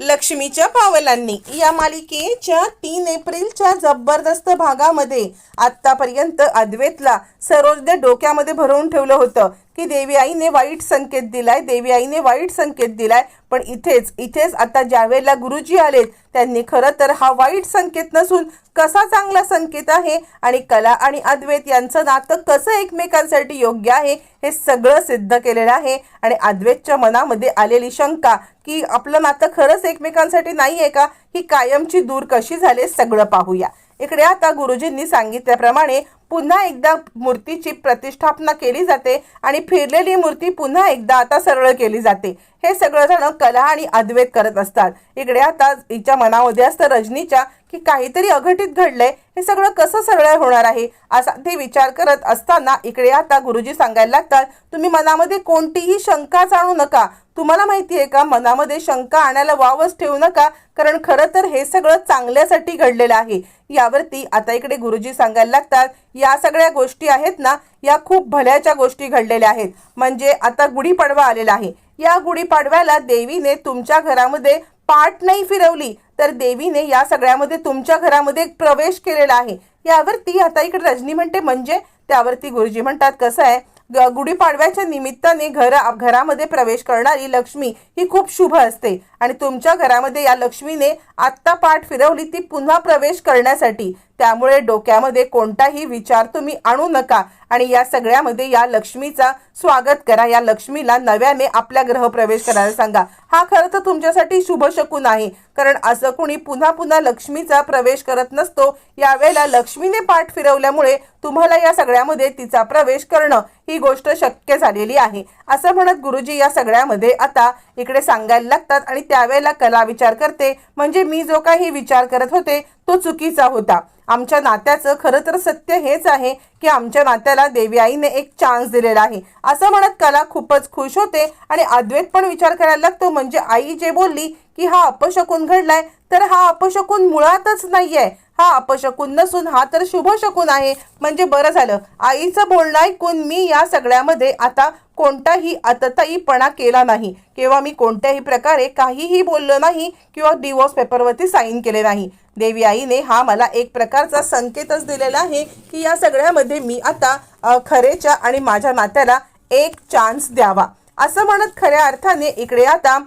लक्ष्मीच्या पावलांनी. या मालिकेच्या तीन एप्रिलच्या जबरदस्त भागामध्ये आतापर्यंत अद्वैतला सरोजने डोक्यामध्ये भरवून ठेवलं होतं. की देवी आईने वाईट संकेत दिलाय देवी आईने वाईट संकेत दिलाय. पण इथेच इथेच आता ज्यावेळेला गुरुजी आलेत त्यांनी खरं तर हा वाईट संकेत नसून कसा चांगला संकेत आहे? आणि कला आणि अद्वैत यांचं नातं कसं एकमेकांसाठी योग्य आहे? हे सगळं सिद्ध केलेलं आहे. आणि अद्वैतच्या मनामध्ये आलेली शंका की आपलं नातं खरंच एकमेकांसाठी नाही आहे का? ही कायमची दूर कशी झाले सगळं पाहूया. इकडे आता गुरुजींनी सांगितल्याप्रमाणे पुन्हा एकदा मूर्तीची प्रतिष्ठापना केली जाते आणि फिरलेली मूर्ती पुन्हा एकदा आता सरळ केली जाते. हे सगळं जण कला आणि अद्वैत करत असतात. इकडे आता हिच्या मनामध्ये असतं रजनीच्या की काहीतरी अघटित घडलंय. हे सगळं कसं सरळ होणार आहे? असा ते विचार करत असताना इकडे आता गुरुजी सांगायला लागतात तुम्ही मनामध्ये कोणतीही शंका जाणू नका. तुम्हाला माहिती आहे का मनामध्ये शंका आणायला वावच ठेवू नका कारण खरं तर हे सगळं चांगल्यासाठी घडलेलं आहे. यावरती आता इकडे गुरुजी सांगायला लागतात या सगळ्या गोष्टी आहेत ना या खूप भल्याच्या गोष्टी घडलेल्या आहेत. म्हणजे आता गुढीपाडवा आलेला आहे. या गुढीपाडव्याला देवीने तुमच्या घरामध्ये पाठ नाही फिरवली तर देवीने या सगळ्यामध्ये तुमच्या घरामध्ये प्रवेश केलेला आहे. यावरती आता इकडे रजनी म्हणते म्हणजे? त्यावरती गुरुजी म्हणतात कसं आहे? ग- गुढीपाडव्याच्या निमित्ताने घर घरामध्ये प्रवेश करणारी लक्ष्मी ही खूप शुभ असते. आणि तुमच्या घरामध्ये या लक्ष्मीने आत्ता पाठ फिरवली ती पुन्हा प्रवेश करण्यासाठी. त्यामुळे डोक्यामध्ये कोणताही विचार तुम्ही आणू नका. आणि या सगळ्यामध्ये या लक्ष्मीचा स्वागत करा. या लक्ष्मीला नव्याने आपल्या ग्रहप्रवेश करायला सांगा. हा खरं तर तुमच्यासाठी शुभ शकून आहे. कारण असं कुणी पुन्हा पुन्हा लक्ष्मीचा प्रवेश करत नसतो. यावेळेला लक्ष्मीने पाठ फिरवल्यामुळे तुम्हाला या सगळ्यामध्ये तिचा प्रवेश करणं ही गोष्ट शक्य झालेली आहे. असं म्हणत गुरुजी या सगळ्यामध्ये आता इकडे सांगायला लागतात आणि त्यावेळेला कला विचार करते. म्हणजे मी जो काही विचार करत होते तो चुकीचा होता. आमच्या नात्याचं खरं तर सत्य हेच आहे की आमच्या नात्याला देवी आईने एक चान्स दिलेला आहे. असं म्हणत कला खूपच खुश होते आणि अद्वैत पण विचार करायला लागतो म्हणजे आई जे बोलली की हा अपशकून घडलाय तर हा अपशकून मुळातच नाही आहे हा अपशकून नसून हा तर शुभ शकून आहे. म्हणजे बरं झालं. आईचं बोलणं ऐकून मी या सगळ्यामध्ये आता कोणताही अतताईपणा केला नाही. किंवा मी कोणत्याही प्रकारे काहीही बोललो नाही किंवा डिवोर्स पेपरवरती साईन केले नाही. देवी आईने हा मला एक प्रकारचा संकेतच दिलेला आहे की या सगळ्यामध्ये मी आता खरेच्या आणि माझ्या नात्याला एक चान्स द्यावा. असं म्हणत खऱ्या अर्थाने इकडे आता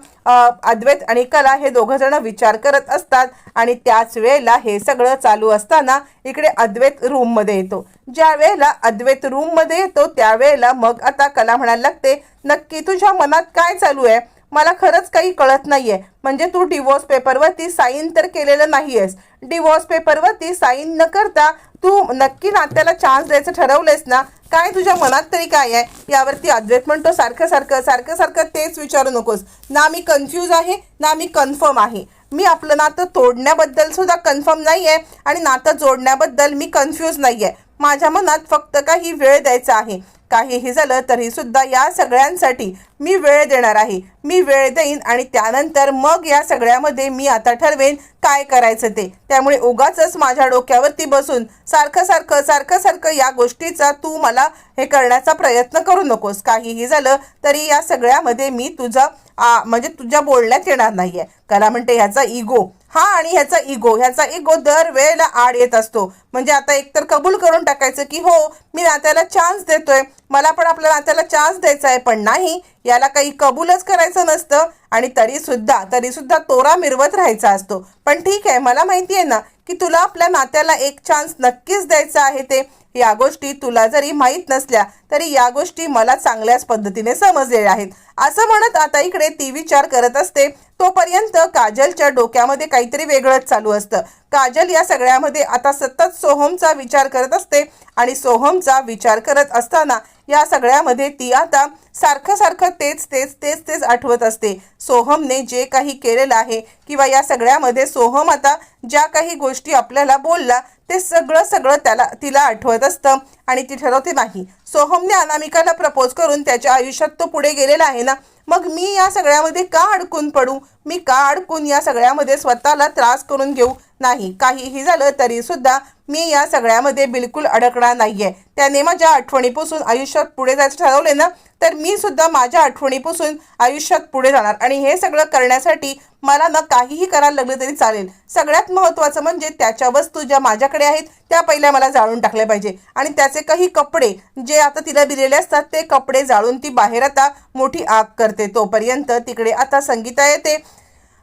अद्वैत आणि कला हे दोघं जण विचार करत असतात आणि त्याच वेळेला हे सगळं चालू असताना इकडे अद्वैत रूममध्ये येतो. ज्या वेळेला अद्वैत रूममध्ये येतो त्यावेळेला मग आता कला म्हणायला लागते नक्की तुझ्या मनात काय चालू आहे? मला खरंच काही कळत नाहीये. म्हणजे तू डिवोर्स पेपरवरती साईन तर केलेलं नाहीयेस. डिवोर्स पेपरवरती साईन न करता तू नक्की नात्याला चान्स द्यायचं ठरवलंयस ना? काय तुझ्या मनात तरी काय आहे? यावरती अद्वैत म्हणतो सारखं सारखं सारखं सारखं तेच विचारू नकोस. ना मी कन्फ्यूज आहे ना मी कन्फर्म आहे. मी आपलं नातं तोडण्याबद्दल सुद्धा कन्फर्म नाही आहे आणि नातं जोडण्याबद्दल मी कन्फ्यूज नाही आहे माझ्या मनात फक्त काही वेळ द्यायचा आहे. काहीही झालं तरी सुद्धा या सगळ्यांसाठी मी वेळ देणार आहे. मी वेळ देईन आणि त्यानंतर मग या सगळ्यामध्ये मी आता ठरवेन काय करायचं ते. त्यामुळे उगाच माझ्या डोक्यावरती बसून सारखं सारखं सारखं सारखं या गोष्टीचा तू मला हे करण्याचा प्रयत्न करू नकोस. काहीही झालं तरी या सगळ्यामध्ये मी तुझं आ, म्हणजे तुझ्या बोलण्यात येणार नाही आहे कला म्हणते ह्याचा इगो हा आणि ह्याचा इगो ह्याचा इगो दर वेळेला आड येत असतो. म्हणजे आता एकतर कबूल करून टाकायचं की हो मी नात्याला चान्स देतोय. मला पण आपल्या नात्याला चान्स द्यायचा आहे पण नाही. याला काही कबूलच करायचं नसतं. आणि तरीसुद्धा तरीसुद्धा तोरा मिरवत राहायचा असतो. पण ठीक आहे मला माहिती आहे ना की तुला आपल्या नात्याला एक चान्स नक्कीच द्यायचा आहे ते. या गोष्टी तुला जरी माहीत नसल्या तरी या गोष्टी मला चांगल्याच पद्धतीने समजलेल्या आहेत. असं म्हणत आता इकडे ती विचार करत असते. तोपर्यंत काजलच्या डोक्यामध्ये काहीतरी वेगळंच चालू असतं. काजल या सगळ्यामध्ये आता सतत सोहमचा विचार करत असते आणि सोहमचा विचार करत असताना या सगळ्यामध्ये ती आता सारखं सारखं तेच तेच तेच तेच आठवत असते. सोहमने जे काही केलेलं आहे किंवा या सगळ्यामध्ये सोहम आता ज्या काही गोष्टी आपल्याला बोलला ते सगळं सगळं त्याला तिला आठवत असतं आणि ती ठरवते नाही सोहमने अनामिकाला प्रपोज करून त्याच्या आयुष्यात तो पुढे गेलेला आहे ना मग मी या सगळ्यामध्ये का अडकून पडू? मी का अडकून या सगळ्यामध्ये स्वतःला त्रास करून घेऊ? नाही काहीही झालं तरीसुद्धा मी या सगळ्यामध्ये बिलकुल अडकणार नाहीये. त्याने माझ्या आठवणीपासून आयुष्यात पुढे जायचं ठरवले ना तर मी सुद्धा माझ्या आठवणीपासून आयुष्यात पुढे जाणार. आणि हे सगळं करण्यासाठी मला ना काहीही करायला लागलं तरी चालेल. सगळ्यात महत्त्वाचं म्हणजे त्याच्या वस्तू ज्या माझ्याकडे आहेत त्या पहिल्या मला जाळून टाकल्या पाहिजे. आणि त्याचे काही कपडे जे आता तिला दिलेले असतात ते कपडे जाळून ती बाहेर आता मोठी आग करते. तोपर्यंत तिकडे आता संगीता येते.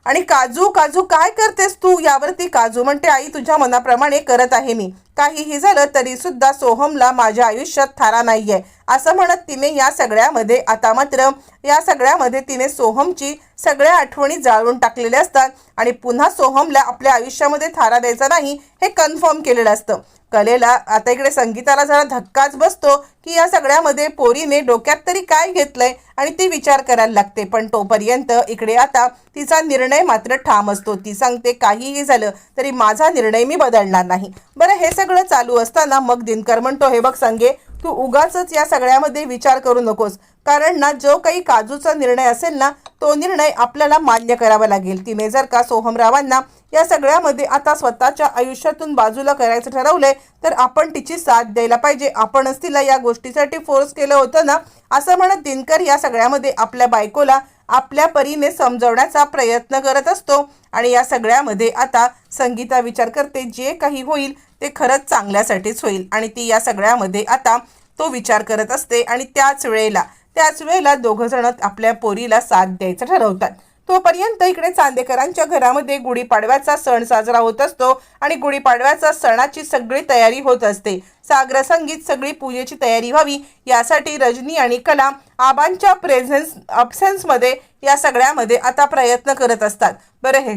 आणि काजू काजू काय करतेस तू? यावरती काजू म्हणते आई तुझ्या मनाप्रमाणे करत आहे मी. काहीही झालं तरी सुद्धा सोहमला माझ्या आयुष्यात थारा नाहीये. असं म्हणत तिने या सगळ्यामध्ये आता मात्र या सगळ्यामध्ये तिने सोहमची सगळ्या आठवणी जाळून टाकलेल्या असतात. आणि पुन्हा सोहमला आपल्या आयुष्यामध्ये थारा द्यायचा नाही हे कन्फर्म केलेलं असतं. कलेला आता इकडे संगीताला जरा धक्काच बसतो की या सगळ्यामध्ये पोरीने डोक्यात तरी काय घेतलंय आणि ती विचार करायला लागते. पण तोपर्यंत इकडे आता तिचा निर्णय मात्र ठाम असतो. ती सांगते काहीही झालं तरी माझा निर्णय मी बदलणार नाही. बरं हे सगळं चालू असताना मग दिनकर म्हणतो हे बघ संगे तू उगाच या सगळ्यामध्ये विचार करू नकोस. कारण ना जो काही काजूचा निर्णय असेल ना तो निर्णय आपल्याला मान्य करावा लागेल. तिने जर का सोहमरावांना या सगळ्यामध्ये आता स्वतःच्या आयुष्यातून बाजूला करायचं ठरवलंय तर आपण तिची साथ द्यायला पाहिजे. आपणच तिला या गोष्टीसाठी फोर्स केलं होतं ना असं म्हणत दिनकर या सगळ्यामध्ये आपल्या बायकोला आपल्या परीने समजवण्याचा प्रयत्न करत असतो. आणि या सगळ्यामध्ये आता संगीता विचार करते जे काही होईल ते खरंच चांगल्यासाठीच होईल. आणि ती या सगळ्यामध्ये आता तो विचार करत असते आणि त्याच वेळेला त्याच वेळेला दोघंजणं आपल्या पोरीला साथ द्यायचं ठरवतात. तोपर्यंत इकडे चांदेकरांच्या घरामध्ये गुढीपाडव्याचा सण साजरा होत असतो आणि गुढीपाडव्याचा सणाची सगळी तयारी होत असते. सागर संगीत सगळी पूजेची तयारी व्हावी यासाठी रजनी आणि कला आबांच्या प्रेझेन्स अब्सेन्समध्ये या सगळ्यामध्ये आता प्रयत्न करत असतात. बरं हे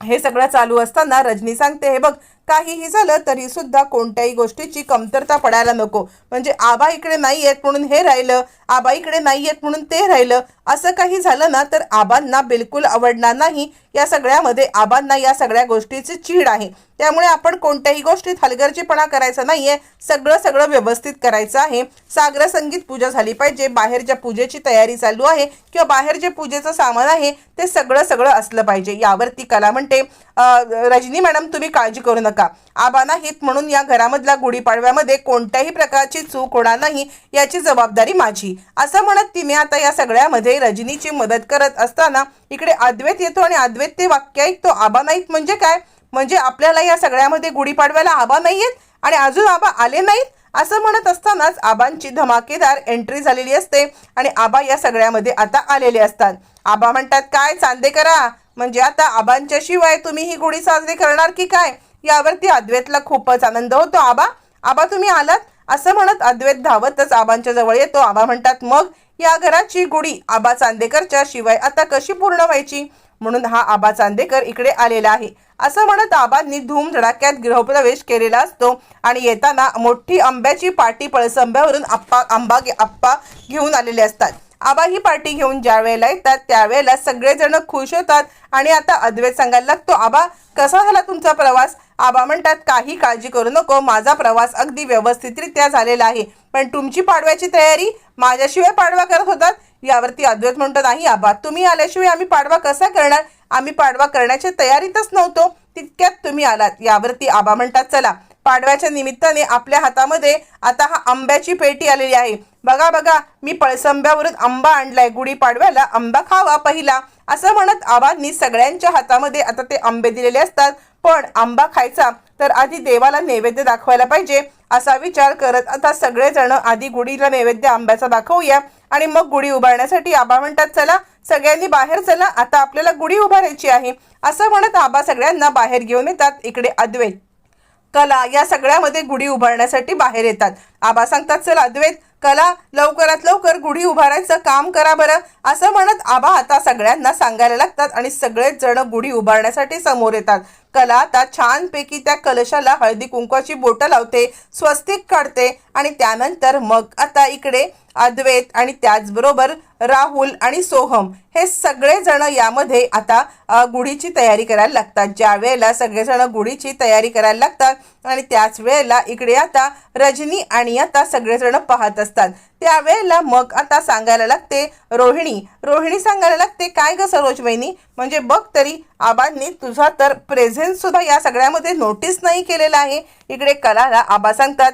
हे सगळं चालू असताना रजनी सांगते हे बघ काहीही झालं तरी सुद्धा कोणत्याही गोष्टीची कमतरता पडायला नको. म्हणजे आबा इकडे नाही आहेत म्हणून हे राहिलं आबा इकडे नाही आहेत म्हणून ते राहिलं असं काही झालं ना तर आबांना बिलकुल आवडणार नाही. या सगळ्यामध्ये आबांना या सगळ्या गोष्टीची चीड आहे. त्यामुळे आपण कोणत्याही गोष्टीत हलगर्जीपणा करायचा नाहीये. सगळं सगळं व्यवस्थित करायचं आहे. सागर संगीत पूजा झाली पाहिजे. बाहेर ज्या पूजेची तयारी चालू आहे किंवा बाहेर जे पूजेचं सामान आहे ते सगळं सगळं असलं पाहिजे. यावरती कला म्हणते. रजनी मॅडम तुम्ही काळजी करू नका. नका. आबाना हित म्हणून या घरामधल्या गुढीपाडव्यामध्ये कोणत्याही प्रकारची चूक होणार नाही याची जबाबदारी माझी. असं म्हणत तिने आता या सगळ्यामध्ये रजनीची मदत करत असताना इकडे अद्वैत येतो आणि अद्वैत ते वाक्य ऐकतो आबा नाहीत म्हणजे काय? म्हणजे आपल्याला या सगळ्यामध्ये गुढीपाडव्याला आबा नाही आहेत आणि अजून आबा आले नाहीत? असं म्हणत असतानाच आबांची धमाकेदार एंट्री झालेली असते आणि आबा या सगळ्यामध्ये आता आलेले असतात. आबा म्हणतात काय चांदे करा? म्हणजे आता आबांच्या शिवाय तुम्ही ही गुढी साजरी करणार की काय? यावरती अद्वैतला खूपच आनंद होतो. आबा आबा तुम्ही आलात? असं म्हणत अद्वैत धावतच आबांच्या जवळ येतो. आबा म्हणतात मग या घराची गुढी आबा चांदेकरच्या शिवाय आता कशी पूर्ण व्हायची? म्हणून हा आबा चांदेकर इकडे आलेला आहे. असं म्हणत आबांनी धूम धडाक्यात गृहप्रवेश केलेला असतो आणि येताना मोठी आंब्याची पाटी पळसंब्यावरून आप्पा आंबा घे- आप्पा घेऊन आलेले असतात. आबा ही पार्टी घेऊन ज्या वेळेला येतात त्यावेळेला सगळेजण खुश होतात आणि आता अद्वैत सांगायला लागतो आबा कसा झाला तुमचा प्रवास? आबा म्हणतात काही काळजी करू नको माझा प्रवास अगदी व्यवस्थितरित्या झालेला आहे. पण तुमची पाडव्याची तयारी माझ्याशिवाय पाडवा करत होतात. यावरती अद्वैत म्हणतो नाही आबा तुम्ही आल्याशिवाय आम्ही पाडवा कसा करणार? आम्ही पाडवा करण्याच्या तयारीतच नव्हतो. तितक्यात तुम्ही आलात. यावरती आबा म्हणतात चला पाडव्याच्या निमित्ताने आपल्या हातामध्ये आता हा आंब्याची पेटी आलेली आहे. बघा बघा मी पळसंब्यावरून आंबा आणलाय. गुढी पाडव्याला आंबा खावा पहिला. असं म्हणत आबांनी सगळ्यांच्या हातामध्ये आता ते आंबे दिलेले असतात. पण आंबा खायचा तर आधी देवाला नैवेद्य दाखवायला पाहिजे असा विचार करत आता सगळेजण आधी गुढीला नैवेद्य आंब्याचा दाखवूया. आणि मग गुढी उभारण्यासाठी आबा म्हणतात चला सगळ्यांनी बाहेर चला आता आपल्याला गुढी उभारायची आहे. असं म्हणत आबा सगळ्यांना बाहेर घेऊन येतात इकडे अद्वैत. कला या सगळ्यामध्ये गुढी उभारण्यासाठी बाहेर येतात. आबा सांगतात चल अद्वैत कला लवकरात लवकर गुढी उभारायचं काम करा बरं. असं म्हणत आबा आता सगळ्यांना सांगायला लागतात आणि सगळेच जण गुढी उभारण्यासाठी समोर येतात. कला आता छानपैकी त्या कलशाला हळदी कुंकवाची बोटं लावते स्वस्तिक काढते आणि त्यानंतर मग आता इकडे अद्वैत आणि त्याचबरोबर राहुल आणि सोहम हे सगळेजण यामध्ये आता गुढीची तयारी करायला लागतात. ज्या वेळेला सगळेजण गुढीची तयारी करायला लागतात आणि त्याच वेळेला इकडे आता रजनी आणि आता सगळेजण पाहत असतात. त्यावेळेला मग आता सांगायला लागते रोहिणी. रोहिणी सांगायला लागते काय ग सरोज वहिनी? म्हणजे बघ तरी आबांनी तुझा तर प्रेझेन्स सुद्धा या सगळ्यामध्ये नोटीस नाही केलेला आहे. इकडे कलाला आबा सांगतात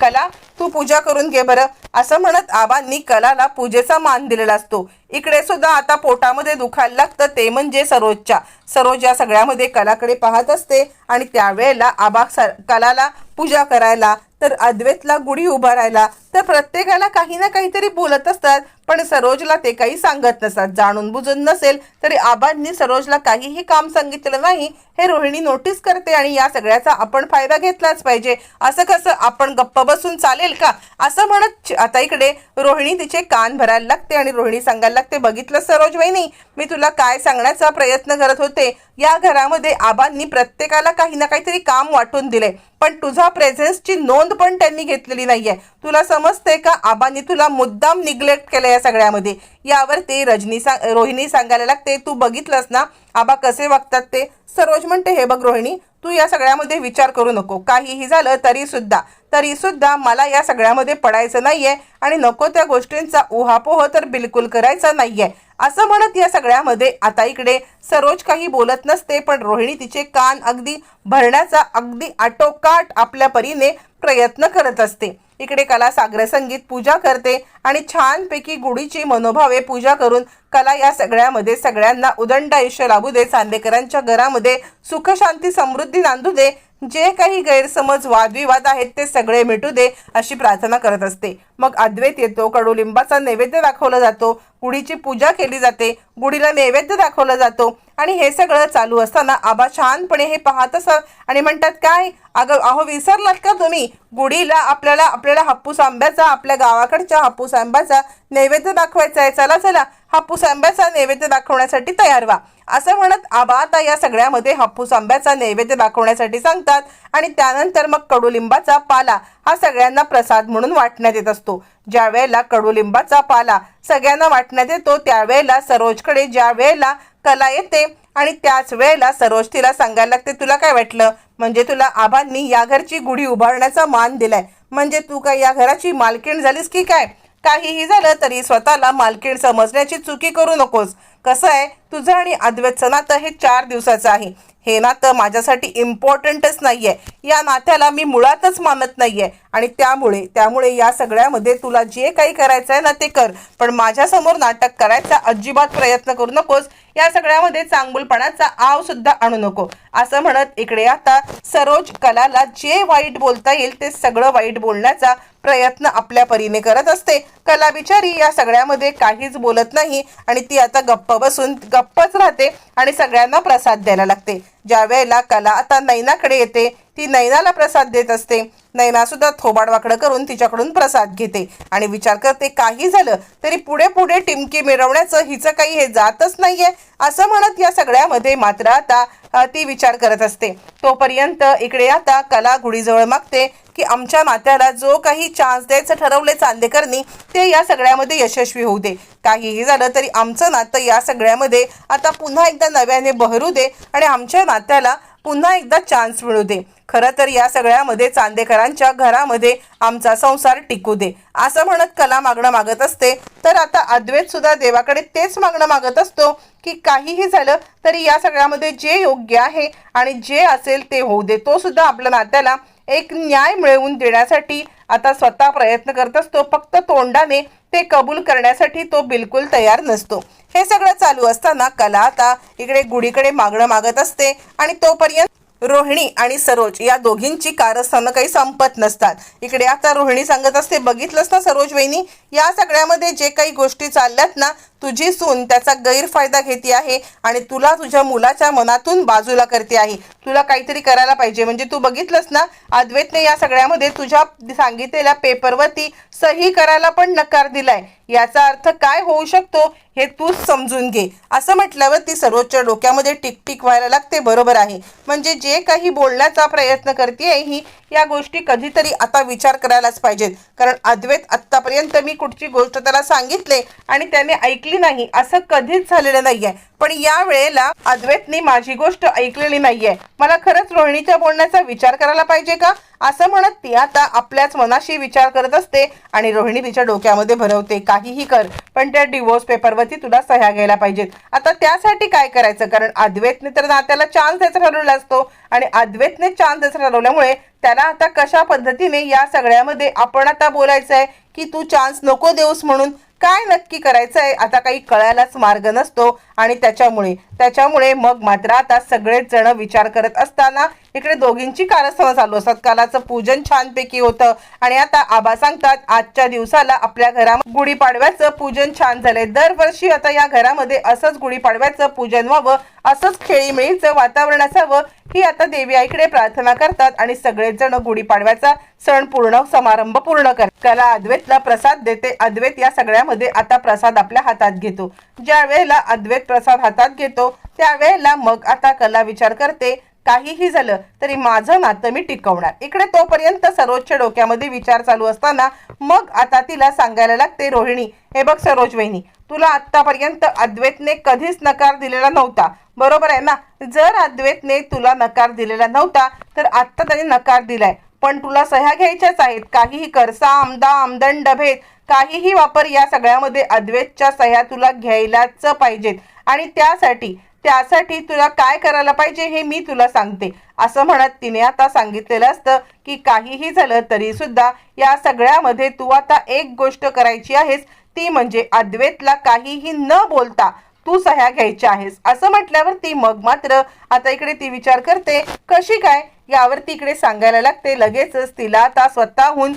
कला तू पूजा करून घे बरं. असं म्हणत आबांनी कलाला पूजेचा मान दिलेला असतो. इकडे सुद्धा आता पोटामध्ये दुखायला लागतं ते म्हणजे सरोजच्या. सरोज या सगळ्यामध्ये कलाकडे पाहत असते आणि त्यावेळेला आबा सर कलाला पूजा करायला तर अद्वैतला गुढी उभारायला तर प्रत्येकाला काही ना काहीतरी बोलत असतात. पण सरोजला ते काही सांगत नसतात. जाणून बुजून नसेल तरी आबांनी सरोजला काहीही काम सांगितलं नाही हे रोहिणी नोटीस करते आणि या सगळ्याचा आपण फायदा घेतलाच पाहिजे. असं कसं? आपण गप्प बसून चालेल का? असं म्हणत आता इकडे रोहिणी तिचे कान भरायला लागते आणि रोहिणी सांगायला लागते बघितलं सरोज वहिनी मी तुला काय सांगण्याचा प्रयत्न करत होते. या घरामध्ये आबांनी प्रत्येकाला काही ना काहीतरी काम वाटून दिले पण तुझा प्रेझेन्सची नोंद पण त्यांनी घेतलेली नाहीये. तुला समजते का? आबांनी तुला मुद्दाम निग्लेक्ट केलं या सगळ्यामध्ये. यावर ते रजनी सांग रोहिणी सांगायला लागते तू बघितलंस ना? आबा कसे वागतात ते? सरोज म्हणते हे बघ रोहिणी तू या सगळ्यामध्ये विचार करू नको. काहीही झालं तरी सुद्धा तरी सुद्धा मला या सगळ्यामध्ये पडायचं नाहीये आणि नको त्या गोष्टींचा उहापोह तर बिलकुल करायचा नाहीये. असं म्हणत या सगळ्यामध्ये आता इकडे सरोज काही बोलत नसते पण रोहिणी तिचे कान अगदी भरण्याचा अगदी आटोकाट आपल्या परीने प्रयत्न करत असते. इकडे कला सागर संगीत पूजा करते आणि छानपैकी गुढीची मनोभावे पूजा करून कला या सगळ्यामध्ये सगळ्यांना उदंड आयुष्य लाभू दे. चांदेकरांच्या घरामध्ये सुखशांती समृद्धी नांदू दे. जे काही गैरसमज वादविवाद आहेत ते सगळे मिटू दे अशी प्रार्थना करत असते. मग अद्वैत येतो कडुलिंबाचा नैवेद्य दाखवला जातो. गुढीची पूजा केली जाते. गुढीला नैवेद्य दाखवला जातो. आणि हे सगळं चालू असताना आबा छानपणे हे पाहत असत आणि म्हणतात काय? अगं अहो विसरलात का तुम्ही? गुढीला आपल्याला आपल्याला हापूस आंब्याचा आपल्या गावाकडच्या हापूस आंब्याचा नैवेद्य दाखवायचा आहे. चला चला हापूस आंब्याचा नैवेद्य दाखवण्यासाठी तयार व्हा. असं म्हणत आबा आता या सगळ्यामध्ये हापूस आंब्याचा नैवेद्य दाखवण्यासाठी सांगतात आणि त्यानंतर मग कडुलिंबाचा पाला हा सगळ्यांना प्रसाद म्हणून वाटण्यात येत असतो. ज्या वेळेला कडुलिंबाचा पाला सगळ्यांना वाटण्यात येतो त्यावेळेला सरोजकडे ज्या वेळेला कला येते आणि त्याच वेळेला सरोज तिला सांगायला लागते तुला काय वाटलं? म्हणजे तुला आबांनी या घरची गुढी उभारण्याचा मान दिलाय. म्हणजे तू काय या घराची मालकीण झालीस की काय? काहीही झालं तरी स्वतःला मालकीण समजण्याची चुकी करू नकोस. कसं आहे? तुझं आणि अद्वैतचं नातं हे चार दिवसाचं आहे. हे नातं माझ्यासाठी इम्पॉर्टंटच नाहीये. या नात्याला मी मुळातच मानत नाहीये. आणि त्यामुळे त्यामुळे या सगळ्यामध्ये तुला जे काही करायचं आहे ना ते कर. पण माझ्यासमोर नाटक करायचा अजिबात प्रयत्न करू नकोस. या सगळ्यामध्ये चांगुलपणाचा आव सुद्धा आणू नको. असं म्हणत इकडे आता सरोज कलाला जे वाईट बोलता येईल ते सगळं वाईट बोलण्याचा प्रयत्न आपल्या परीने करत असते. कला बिचारी या सगळ्यामध्ये काहीच बोलत नाही आणि ती आता गप्प बसून गप्पच राहते आणि सगळ्यांना प्रसाद द्यायला लागते. ज्या वेळेला कला आता नैनाकडे येते ती नैनाला प्रसाद देत असते. नैना सुद्धा थोबाडवाकडं करून तिच्याकडून प्रसाद घेते आणि विचार करते काही झालं तरी पुढे पुढे टिमकी मिळवण्याचं हिचं काही हे जातच नाहीये असं म्हणत या सगळ्यामध्ये मात्र आता ती विचार करत असते. तोपर्यंत इकडे आता कला गुढीजवळ मागते की आमच्या नात्याला जो काही चान्स द्यायचं ठरवले चांदेकरनी ते या सगळ्यामध्ये यशस्वी होऊ दे. काहीही झालं तरी आमचं नातं या सगळ्यामध्ये आता पुन्हा एकदा नव्याने बहरू दे आणि आमच्या नात्याला पुन्हा एकदा चान्स मिळू दे. खरं तर या सगळ्यामध्ये चांदेकरांच्या घरामध्ये आमचा संसार टिकू दे. असं म्हणत कला मागणं मागत असते. तर आता अद्वैत सुद्धा देवाकडे तेच मागणं मागत असतो की काहीही झालं तरी या सगळ्यामध्ये जे योग्य आहे आणि जे असेल ते होऊ दे. तो सुद्धा आपल्या नात्याला एक न्याय मिळवून देण्यासाठी आता स्वतः प्रयत्न करत असतो. फक्त तोंडाने ते कबूल करण्यासाठी तो बिलकुल तयार नसतो. हे सगळं चालू असताना कला आता इकडे गुढीकडे मागणं मागत असते आणि तोपर्यंत रोहिणी आणि सरोज या दोघींची कारस्थानं काही संपत नसतात. इकडे आता रोहिणी सांगत असते बघितलंच ना सरोज वहिनी? या सगळ्यामध्ये जे काही गोष्टी चालल्यात ना तुझी सून त्याचा गैरफायदा घेते आहे आणि तुला तुझ्या मुलाच्या मनातून बाजूला करते आहे. तुला काहीतरी करायला पाहिजे. म्हणजे तू बघितलंस ना अद्वैतने या सगळ्यामध्ये तुझ्या सांगितलेल्या पेपरवरती सही करायला पण नकार दिलाय. याचा अर्थ काय होऊ शकतो हे तूच समजून घे. असं म्हटल्यावर ती सर्वोच्च डोक्यामध्ये टिकटिक व्हायला लागते. बरोबर आहे. म्हणजे जे काही बोलण्याचा प्रयत्न करते ही या गोष्टी कधीतरी आता विचार करायलाच पाहिजेत. कारण अद्वैत आत्तापर्यंत मी कुठची गोष्ट त्याला सांगितले आणि त्याने ऐकली नाही असं कधीच झालेलं नाहीये. पण या वेळेला अद्वैतनी माझी गोष्ट ऐकलेली नाहीये. मला खरंच रोहिणीच्या बोलण्याचा विचार करायला पाहिजे का? असं म्हणत ती आता आपल्याच मनाशी विचार करत असते आणि रोहिणी तिच्या डोक्यामध्ये भरवते काहीही कर पण त्या डिवोर्स पेपरवरती तुला सह्या घ्यायला पाहिजेत. आता त्यासाठी काय करायचं? कारण अद्वैतने तर नात्याला चान्स द्यायचा ठरवला असतो आणि अद्वैतने चान्स द्यायचा ठरवल्यामुळे त्याला आता कशा पद्धतीने या सगळ्यामध्ये आपण आता बोलायचं आहे की तू चान्स नको देऊस म्हणून? काय नक्की करायचं आहे आता काही कळायलाच मार्ग नसतो आणि त्याच्यामुळे त्याच्यामुळे मग मात्र आता सगळेच जण विचार करत असताना इकडे दोघींची कारस्थानं चालू असतात. कालाचं पूजन छानपैकी होतं. आणि आता आबा सांगतात आजच्या दिवसाला आपल्या घरामध्ये गुढीपाडव्याचं पूजन छान झालंय. दरवर्षी आता या घरामध्ये असंच गुढीपाडव्याचं पूजन व्हावं असंच खेळीमेळीचं वातावरण असावं ही आता देवी आईकडे प्रार्थना करतात आणि सगळेच जण गुढीपाडव्याचा सण पूर्ण समारंभ पूर्ण करतात कला अद्वैतला प्रसाद देते. अद्वैत या सगळ्यामध्ये आता प्रसाद आपल्या हातात घेतो. ज्या वेळेला अद्वैत प्रसाद हातात घेतो त्यावेळेला मग आता कला विचार करते. काहीही झालं तरी माझं नातं मी टिकवणार. इकडे तोपर्यंत सरोजच्या डोक्यामध्ये विचार चालू असताना मग आता तिला सांगायला लागते रोहिणी हे बघ सरोज वहिनी तुला आत्तापर्यंत अद्वैतने कधीच नकार दिलेला नव्हता. बरोबर आहे ना? जर अद्वैतने तुला नकार दिलेला नव्हता तर आत्ता त्याने नकार दिलाय. पण तुला सह्या घ्यायच्याच आहेत. काहीही करसा आमदा आमदंड भेद काहीही वापर या सगळ्यामध्ये अद्वैतच्या सह्या तुला घ्यायलाच पाहिजेत. आणि त्यासाठी त्यासाठी तुला काय करायला पाहिजे हे मी तुला सांगते. असं म्हणत तिने आता सांगितलेलं असतं की काहीही झालं तरी सुद्धा या सगळ्यामध्ये तू आता एक गोष्ट करायची आहेस. ती म्हणजे अद्वैतला काहीही न बोलता तू सह्या घ्यायच्या आहेस. असं म्हटल्यावर ती मग मात्र आता इकडे ती विचार करते कशी काय? यावरती इकडे सांगायला लागते. लगेचच तिला आता स्वतःहून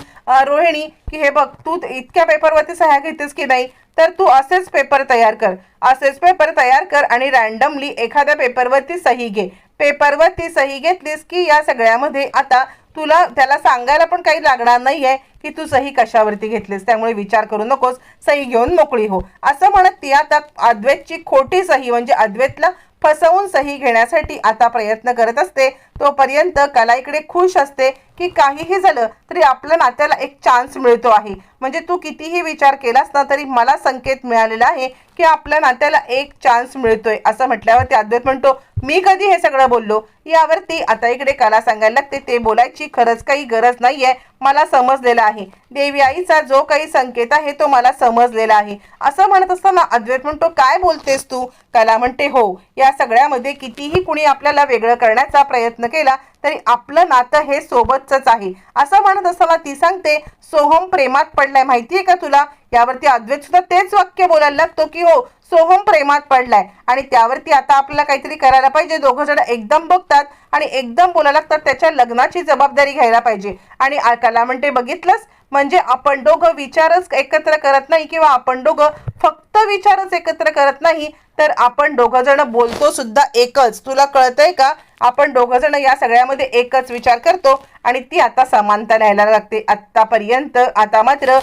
रोहिणी की हे बघ तू इतक्या पेपरवरती सह्या घेतेस की नाही? तर तू असेच पेपर तयार कर. असेच पेपर तयार कर आणि रॅन्डमली एखाद्या पेपरवरती सही घे. पेपरवरती सही घेतलीस की या सगळ्यामध्ये आता तुला त्याला सांगायला पण काही लागणार नाही आहे की तू सही कशावरती घेतलीस. त्यामुळे विचार करू नकोस. सही घेऊन मोकळी हो. असं म्हणत ती आता अद्वैतची खोटी सही म्हणजे अद्वैतला फसवून सही घेण्यासाठी आता प्रयत्न करत असते. तोपर्यंत कला इकडे खुश असते की काहीही झालं तरी आपल्या नात्याला एक चान्स मिळतो आहे. म्हणजे तू कितीही विचार केलास ना तरी मला संकेत मिळालेला आहे की आपल्या नात्याला एक चान्स मिळतोय. असं म्हटल्यावर ते अद्वैत म्हणतो मी कधी हे सगळं बोललो? यावरती आता इकडे कला सांगायला लागते. ते बोलायची खरंच काही गरज नाहीये. मला समजलेलं आहे. देवी आईचा जो काही संकेत आहे तो मला समजलेला आहे. असं म्हणत असताना अद्वैत म्हणतो काय बोलतेस तू? कला म्हणते हो या सगळ्यामध्ये कितीही कुणी आपल्याला वेगळं करण्याचा प्रयत्न केला तरी आपलं नातं हे सोबतच आहे. असं म्हणत असताना ती सांगते सोहम प्रेमात पडलाय माहितीये का तुला? यावरती अद्वैत सुद्धा तेच वाक्य बोलायला लागतो की हो सोहम प्रेमात पडलाय. आणि त्यावरती आता आपल्याला काहीतरी करायला पाहिजे. दोघं जण एकदम बघतात आणि एकदम बोलायला लागतात त्याच्या लग्नाची जबाबदारी घ्यायला पाहिजे. आणि कला म्हणते बघितलंच म्हणजे आपण दोघं विचारच एकत्र करत नाही किंवा आपण दोघं फक्त विचारच एकत्र करत नाही? तर आपण दोघं जण बोलतो सुद्धा एकच. तुला कळतंय का? आपण दोघं जण या सगळ्यामध्ये एकच विचार करतो आणि ती आता समानता लिहायला लागते आत्तापर्यंत. आता मात्र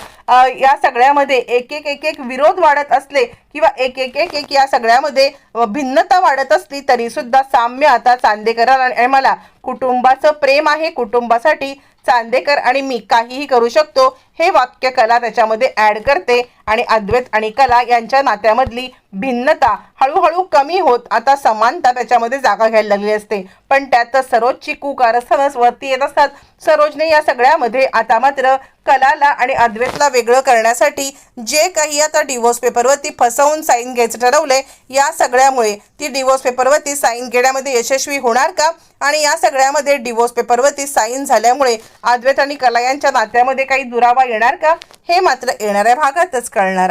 या सगळ्यामध्ये एक एक एक एक विरोध वाढत असले किंवा एक एक एक एक या सगळ्यामध्ये भिन्नता वाढत असली तरी सुद्धा साम्य आता चांदेकरांना मला कुटुंबाचं प्रेम आहे. कुटुंबासाठी चांदेकर आणि मी काहीही करू शकतो हे वाक्य कला त्याच्यामध्ये ऍड करते. आणि अद्वैत आणि कला यांच्या नात्यामधली भिन्नता हळूहळू कमी होत आता समानता त्याच्यामध्ये जागा घ्यायला लागली असते. पण त्यात सरोजची कुकारस्थानच वरती येत असतात. सरोजने या सगळ्यामध्ये आता मात्र कलाला आणि अद्वैतला वेगळं करण्यासाठी जे काही आता डिवोर्स पेपरवरती फसवून साईन घ्यायचं ठरवले या सगळ्यामुळे ती डिवोर्स पेपरवरती साईन घेण्यामध्ये यशस्वी होणार का? आणि या सगळ्यामध्ये डिवोर्स पेपरवरती साईन झाल्यामुळे अद्वैत आणि कला यांच्या नात्यामध्ये काही दुरावा येणार का? हे मात्र येणाऱ्या भागातच कळणार